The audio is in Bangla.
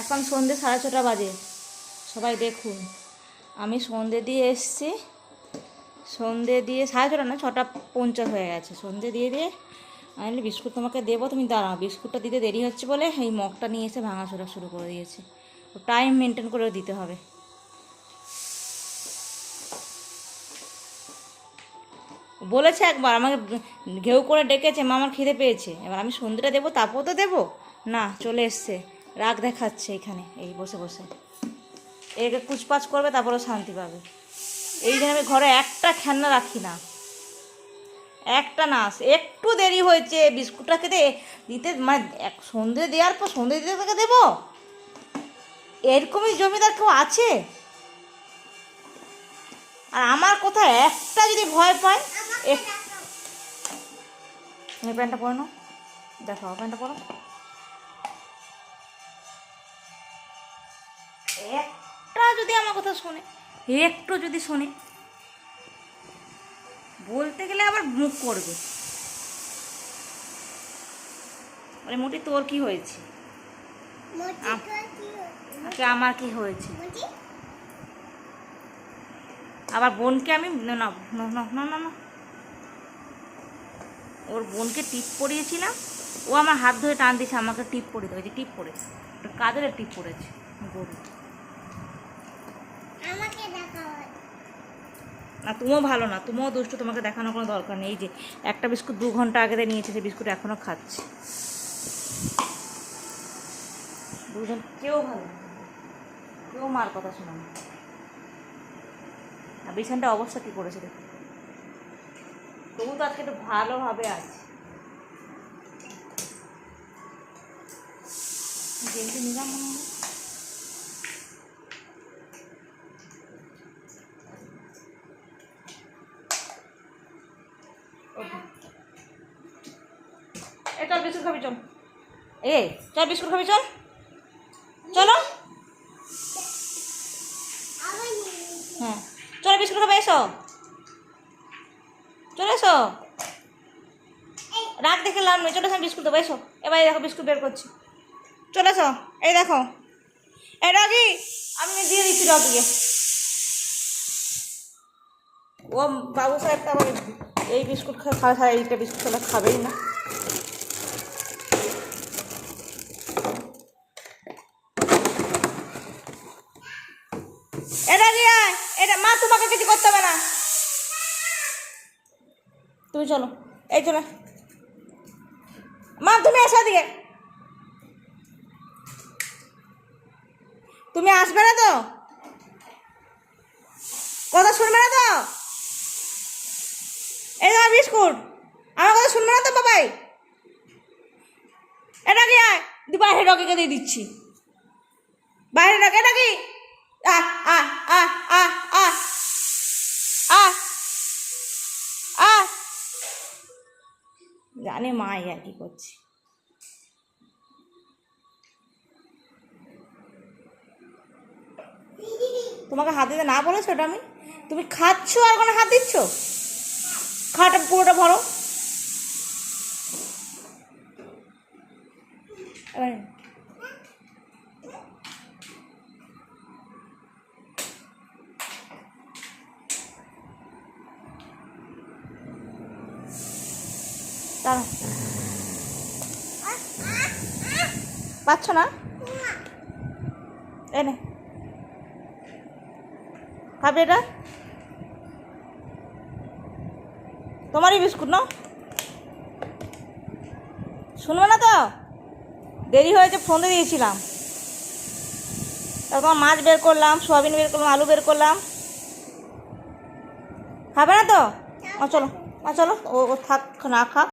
এখন সন্ধে সাড়ে ছটা বাজে। সবাই দেখুন, আমি সন্ধে দিয়ে এসছি। সন্ধে দিয়ে, সাড়ে ছটা না, ছটা পঞ্চাশ হয়ে গেছে। সন্ধে দিয়ে দিয়ে, আমি বিস্কুট তোমাকে দেবো, তুমি দাঁড়াও, বিস্কুটটা দিতে দেরি হচ্ছে বলে এই মগটা নিয়ে এসে ভাঙাচোরা শুরু করে দিয়েছে। টাইম মেনটেন করে দিতে হবে। বলেছে একবার, আমাকে ঘেউ করে ডেকেছে, মা আমার খিদে পেয়েছে। এবার আমি সন্ধ্যেটা দেবো, তারপর তো দেবো? না, চলে এসছে। রাগ দেখাচ্ছে এখানে, এই বসে বসে। একে কুচপাচ করবে, তারপরে শান্তি পাবে। এই জন্য আমি ঘরে একটা খেলনা রাখি না। একটা না, একটু দেরি হয়েছে বিস্কুটটা খেতে দিতে মানে এক সন্ধে দেওয়ার পর সন্ধে দিতে তাকে দেবো? এরকমই জমিদার কেউ আছে? আর আমার কোথায় একটা যদি ভয় পায় প্যান্টটা পরে নাও। দেখো প্যান্টটা পরো। একটা যদি আমার কথা শোনে একটু যদি শোনে বলতে গেলে আবার মুখ করবে। বলে মোটি তোর কি হয়েছে? আম- আমার কি হয়েছে? আবার বোনকে আমি না না না ওর বোনকে টিপ পরিয়েছিলাম। ও আমার হাত ধরে টান দিয়েছে আমাকে টিপ পরে দেবে টিপ পড়েছে কাদের টিপ পড়েছে গরু না, তুমিও ভালো না, তুমিও দুষ্টু, তোমাকে দেখানোর কোনো দরকার নেই। এই যে, একটা বিস্কুট দু ঘণ্টা আগে নিয়েছে সেই বিস্কুট এখনও খাচ্ছে। দুজন কেউ ভালো কেউ মার কথা শোনা না। আর বিছানটা অবস্থা কী করেছে দেখো। তবু তো আজকে একটু ভালোভাবে আছে। যেহেতু নিলাম মনে হয়। এ চল বিস্কুট খাবি, চল। এ, চল বিস্কুট খাবি, চল। চলো। হ্যাঁ। চলো বিস্কুট খাবে, এসো। চলে, এসো। রাগ দেখে লাভ নেই, চলে এসো বিস্কুট দেবো, এসো। এবার দেখো বিস্কুট বের করছি। চলে, এসো। এই দেখো। এই রগি আমি দিয়ে দিচ্ছি রগিকে ও বাবু সাহেবটা আবার এই বিস্কুট খাওয়া ছাড়া এইটা বিস্কুট খেলে খাবেই না। এটা মা, তোমাকে তুমি চলো, এই চলে। মা, তুমি আসো দিকে তুমি আসবে না তো? কথা শুনবে না তো? এই তোমার বিস্কুট। আমার কথা শুনবে না তো বাবাই? এটা কি আয়? দি বাইরে রকিকে দিয়ে দিচ্ছি। বাইরে রাখ এটা কি? আহ আহ আহ আহ আহ আহ জানে মা আর কি করছে। তোমাকে হাত দিতে না বলেছ ওটা আমি? তুমি খাচ্ছ আর ওখানে হাত দিচ্ছ? খাটা পুরোটা ভরো। পাচ্ছ না? এনে। খাবে এটা? তোমারই বিস্কুট না শুনবে না তো? দেরি হয়েছে ফোন দিয়ে দিয়েছিলাম। তারপর মাছ বের করলাম, সোয়াবিন বের করলাম, আলু বের করলাম। খাবে না তো? চলো চলো, ও থাক, না খা